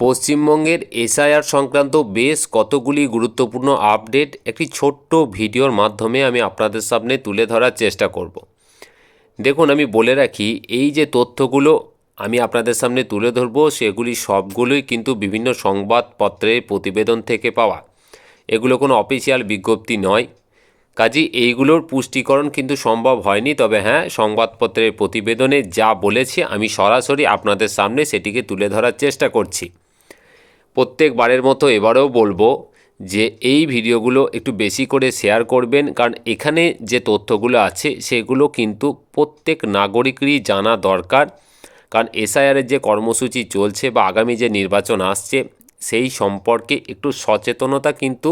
পশ্চিমবঙ্গের এসআইআর সংক্রান্ত বেশ কতগুলি গুরুত্বপূর্ণ আপডেট একটি ছোট্ট ভিডিওর মাধ্যমে আমি আপনাদের সামনে তুলে ধরার চেষ্টা করব। দেখুন, আমি বলে রাখি, এই যে তথ্যগুলো আমি আপনাদের সামনে তুলে ধরব, সেগুলি সবগুলোই কিন্তু বিভিন্ন সংবাদপত্রের প্রতিবেদন থেকে পাওয়া। এগুলো কোনো অফিসিয়াল বিজ্ঞপ্তি নয়। কাজী এইগুলোর পুষ্টিকরণ কিন্তু সম্ভব হয়নি, তবে হ্যাঁ সংবাদপত্রের প্রতিবেদনে যা বলেছি, আমি সরাসরি আপনাদের সামনে সেটিকে তুলে ধরার চেষ্টা করছি। প্রত্যেকবারের মতো এবারেও বলব যে এই ভিডিওগুলো একটু বেশি করে শেয়ার করবেন, কারণ এখানে যে তথ্যগুলো আছে সেগুলো কিন্তু প্রত্যেক নাগরিকেরই জানা দরকার। কারণ এসআইআরের যে কর্মসূচি চলছে বা আগামী যে নির্বাচন আসছে, সেই সম্পর্কে একটু সচেতনতা কিন্তু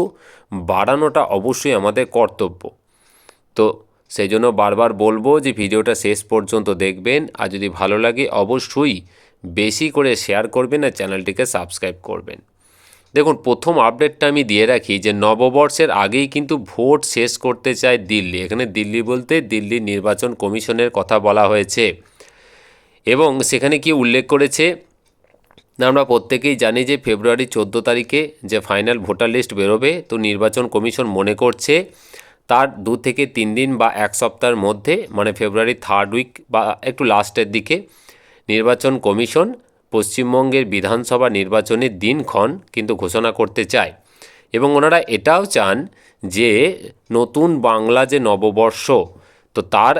বাড়ানোটা অবশ্যই আমাদের কর্তব্য। তো সেই জন্য বারবার বলব যে ভিডিওটা শেষ পর্যন্ত দেখবেন, আর যদি ভালো লাগে অবশ্যই বেশি করে শেয়ার করবেন আর চ্যানেলটিকে সাবস্ক্রাইব করবেন। দেখুন, প্রথম আপডেটটা আমি দিয়ে রাখি যে নববর্ষের আগেই কিন্তু ভোট শেষ করতে চায় দিল্লি। এখানে দিল্লি বলতে দিল্লি নির্বাচন কমিশনের কথা বলা হয়েছে। এবং সেখানে কি উল্লেখ করেছে? না, আমরা প্রত্যেকেই জানি যে ফেব্রুয়ারি চোদ্দ তারিখে যে ফাইনাল ভোটার লিস্ট বেরোবে, তো নির্বাচন কমিশন মনে করছে তার দু থেকে তিন দিন বা এক সপ্তাহের মধ্যে মানে ফেব্রুয়ারি থার্ড উইক বা একটু লাস্টের দিকে নির্বাচন কমিশন পশ্চিমবঙ্গের বিধানসভা নির্বাচনের দিনক্ষণ কিন্তু ঘোষণা করতে চায়। এবং ওনারা এটাও চান যে নতুন বাংলা যে নববর্ষ, তো তার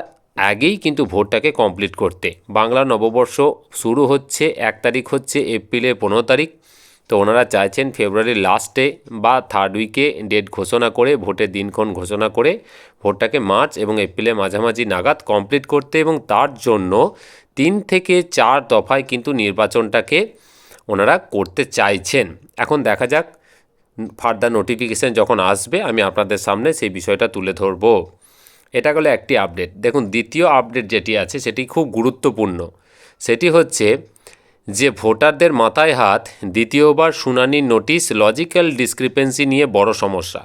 আগেই কিন্তু ভোটটাকে কমপ্লিট করতে। বাংলা নববর্ষ শুরু হচ্ছে এক তারিখ হচ্ছে এপ্রিলের পনেরো তারিখ। তো ওনারা চাইছেন ফেব্রুয়ারির লাস্টে বা থার্ড উইকে ডেট ঘোষণা করে, ভোটের দিনক্ষণ ঘোষণা করে ভোটটাকে মার্চ এবং এপ্রিলের মাঝামাঝি নাগাদ কমপ্লিট করতে এবং তার জন্য তিন থেকে চার দফায় কিন্তু নির্বাচনটাকে ওনারা করতে চাইছেন। এখন দেখা যাক ফার্দার নোটিফিকেশান যখন আসবে, আমি আপনাদের সামনে সেই বিষয়টা তুলে ধরবো। এটা গেলো একটি আপডেট দেখুন, দ্বিতীয় আপডেট যেটি আছে, সেটি খুব গুরুত্বপূর্ণ। সেটি হচ্ছে যে ভোটারদের মাথায় হাত, দ্বিতীয়বার শুনানির নোটিশ লজিক্যাল ডিসক্রিপেন্সি নিয়ে বড় সমস্যা।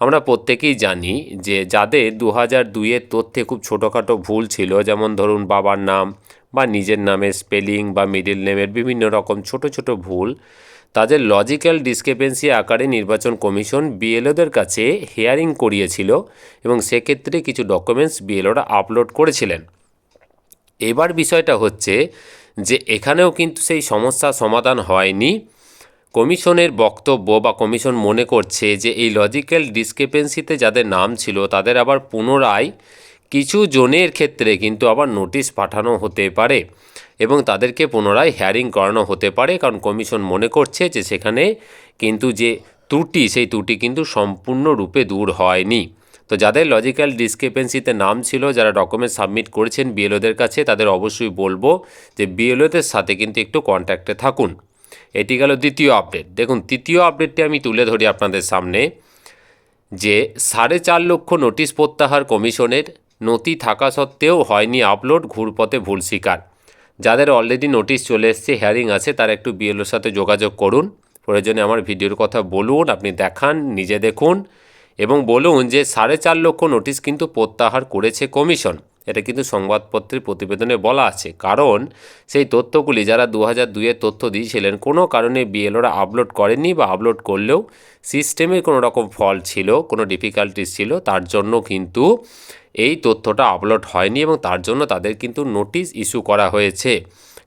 আমরা প্রত্যেকেই জানি যে যাদের দু হাজার দুইয়ের তথ্যে খুব ছোটোখাটো ভুল ছিল, যেমন ধরুন বাবার নাম বা নিজের নামের স্পেলিং বা মিডিল নেমের বিভিন্ন রকম ছোট ছোট ভুল, তাদের লজিক্যাল ডিসক্রিপেন্সি আকারে নির্বাচন কমিশন বিএলওদের কাছে হেয়ারিং করিয়েছিল এবং সেক্ষেত্রে কিছু ডকুমেন্টস বিএলওরা আপলোড করেছিলেন। এবার বিষয়টা হচ্ছে যে এখানেও কিন্তু সেই সমস্যা সমাধান হয়নি। কমিশনের বক্তব্য বা কমিশন মনে করছে যে এই লজিক্যাল ডিসক্রিপেন্সিতে যাদের নাম ছিল তাদের আবার পুনরায় কিছু জনের ক্ষেত্রে কিন্তু আবার নোটিশ পাঠানো হতে পারে এবং তাদেরকে পুনরায় হ্যারিং করানো হতে পারে, কারণ কমিশন মনে করছে যে সেখানে কিন্তু যে ত্রুটি, সেই ত্রুটি কিন্তু সম্পূর্ণরূপে দূর হয়নি। তো যাদের লজিক্যাল ডিসক্রিপেন্সিতে নাম ছিল, যারা ডকুমেন্ট সাবমিট করেছেন বিএলওদের কাছে, তাদের অবশ্যই বলব যে বিএলওদের সাথে কিন্তু একটু কন্ট্যাক্টে থাকুন। এটি গেল দ্বিতীয় আপডেট দেখুন, তৃতীয় আপডেটটি আমি তুলে ধরি আপনাদের সামনে যে সাড়ে চার লক্ষ নোটিশ প্রত্যাহার কমিশনের নথি থাকা সত্ত্বেও হয়নি আপলোড, ঘুরপথে ভুল শিকার যাদের অলরেডি নোটিশ চলে এসছে হ্যারিং আছে, তারা একটু বিএলওর সাথে যোগাযোগ করুন। প্রয়োজনে আমার ভিডিওর কথা বলুন, আপনি দেখান, নিজে দেখুন এবং বলুন যে সাড়ে চার লক্ষ নোটিশ কিন্তু প্রত্যাহার করেছে কমিশন এটা কিন্তু সংবাদপত্রের প্রতিবেদনে বলা আছে। কারণ সেই তথ্যগুলি যারা দু হাজার দুইয়ের তথ্য দিয়েছিলেন, কোনো কারণে বিএলওরা আপলোড করেনি বা আপলোড করলেও সিস্টেমে কোনো রকম ফল ছিল, কোনো ডিফিকাল্টিস ছিল, তার জন্য কিন্তু এই তথ্যটা আপলোড হয়নি এবং তার জন্য তাদের কিন্তু নোটিশ ইস্যু করা হয়েছে।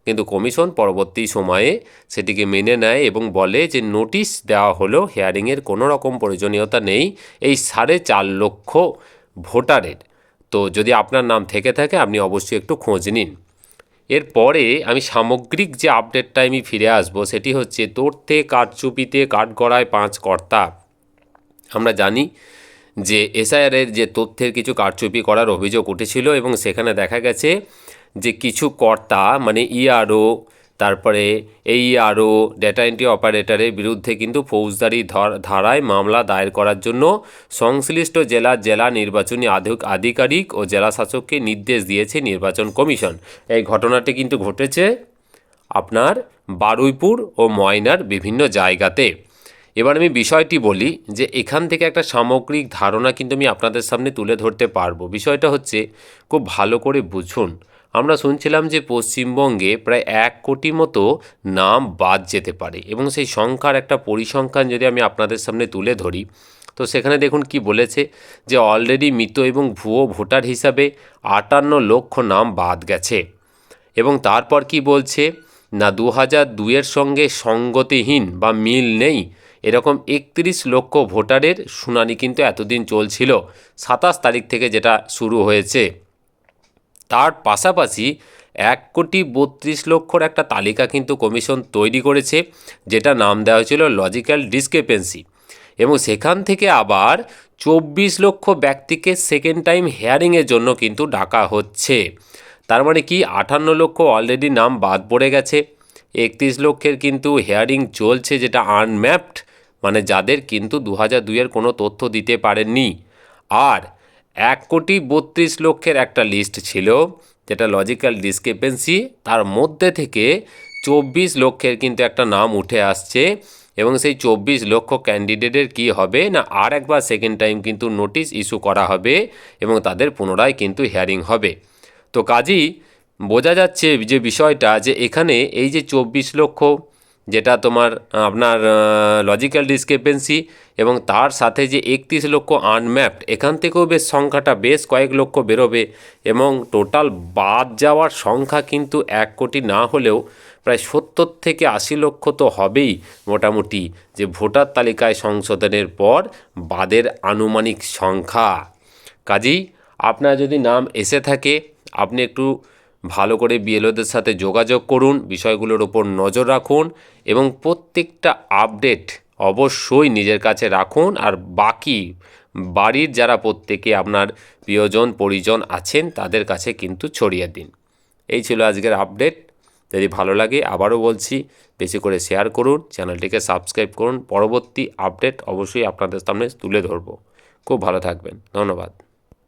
কিন্তু কমিশন পরবর্তী সময়ে সেটিকে মেনে নেয় এবং বলে যে নোটিশ দেওয়া হলেও হেয়ারিংয়ের কোনো রকম প্রয়োজনীয়তা নেই এই সাড়ে চার লক্ষ ভোটারের। তো যদি আপনার নাম থেকে থাকে, আপনি অবশ্যই একটু খোঁজ নিন। এরপরে আমি সামগ্রিক যে আপডেটটা আমি ফিরে আসব, সেটি হচ্ছে তথ্যে কাঠচুপিতে, কাঠগড়ায় পাঁচ কর্তা। আমরা জানি যে এসআইআরের যে তথ্যের কিছু কারচুপি করার অভিযোগ উঠেছিল এবং সেখানে দেখা গেছে যে কিছু কর্তা মানে ইআরও তারপরে এই আরও ডেটা এন্ট্রি অপারেটরের বিরুদ্ধে কিন্তু ফৌজদারি ধারায় মামলা দায়ের করার জন্য সংশ্লিষ্ট জেলার জেলা নির্বাচনী আধিকারিক ও জেলা শাসককে নির্দেশ দিয়েছে নির্বাচন কমিশন। এই ঘটনাটি কিন্তু ঘটেছে আপনার বারুইপুর ও ময়নার বিভিন্ন জায়গাতে। এবার আমি বিষয়টি বলি যে এখান থেকে একটা সামগ্রিক ধারণা কিন্তু আমি আপনাদের সামনে তুলে ধরতে পারব। বিষয়টা হচ্ছে খুব ভালো করে বুঝুন। আমরা শুনছিলাম যে পশ্চিমবঙ্গে প্রায় এক কোটি মতো নাম বাদ যেতে পারে এবং সেই সংখ্যার একটা পরিসংখ্যান যদি আমি আপনাদের সামনে তুলে ধরি, তো সেখানে দেখুন কি বলেছে যে অলরেডি মৃত এবং ভুয়ো ভোটার হিসাবে আটান্ন লক্ষ নাম বাদ গেছে। এবং তারপর কি বলছে? না দু হাজার দুইয়ের সঙ্গে সঙ্গতিহীন বা মিল নেই, এরকম একত্রিশ লক্ষ ভোটারের শুনানি কিন্তু এতদিন চলছিল। সাতাশ তারিখ থেকে যেটা শুরু হয়েছে। তার পাশাপাশি এক কোটি বত্রিশ লক্ষর একটা তালিকা কিন্তু কমিশন তৈরি করেছে যেটা নাম দেওয়া হয়েছিল লজিক্যাল ডিসক্রেপেন্সি। এবং সেখান থেকে আবার চব্বিশ লক্ষ ব্যক্তিকে সেকেন্ড টাইম হেয়ারিংয়ের জন্য কিন্তু ডাকা হচ্ছে। তার মানে কি, আটান্ন লক্ষ অলরেডি নাম বাদ পড়ে গেছে। একত্রিশ লক্ষের কিন্তু হেয়ারিং চলছে, যেটা আনম্যাপড মানে যাদের কিন্তু দু হাজার দুইয়ের কোনো তথ্য দিতে পারেননি। আর এক কোটি বত্রিশ লক্ষের একটা লিস্ট ছিল, যেটা লজিক্যাল ডিসক্রিপেন্সি তার মধ্যে থেকে চব্বিশ লক্ষের কিন্তু একটা নাম উঠে আসছে, এবং সেই চব্বিশ লক্ষ ক্যান্ডিডেটের কি হবে? না আর একবার সেকেন্ড টাইম কিন্তু নোটিশ ইস্যু করা হবে, এবং তাদের পুনরায় কিন্তু হিয়ারিং হবে। তো কাজেই বোঝা যাচ্ছে যে বিষয়টা যে এখানে এই যে চব্বিশ লক্ষ যেটা তোমার আপনার লজিক্যাল ডিসক্রিপেন্সি এবং তার সাথে যে একত্রিশ লক্ষ আনম্যাপড এখান থেকেও বেশ সংখ্যাটা, বেশ কয়েক লক্ষ বেরোবে এবং টোটাল বাদ যাওয়ার সংখ্যা কিন্তু এক কোটি না হলেও প্রায় সত্তর থেকে আশি লক্ষ তো হবেই মোটামুটি যে ভোটার তালিকায় সংশোধনের পর বাদের আনুমানিক সংখ্যা। কাজেই আপনার যদি নাম এসে থাকে, আপনি একটু ভালো করে বিএলওদের সাথে যোগাযোগ করুন, বিষয়গুলোর ওপর নজর রাখুন এবং প্রত্যেকটা আপডেট অবশ্যই নিজের কাছে রাখুন। আর বাকি বাড়ির যারা প্রত্যেকে আপনার প্রিয়জন, পরিজন আছেন, তাদের কাছে কিন্তু ছড়িয়ে দিন। এই ছিল আজকের আপডেট। যদি ভালো লাগে আবারও বলছি, বেশি করে শেয়ার করুন, চ্যানেলটিকে সাবস্ক্রাইব করুন। পরবর্তী আপডেট অবশ্যই আপনাদের সামনে তুলে ধরবো। খুব ভালো থাকবেন। ধন্যবাদ।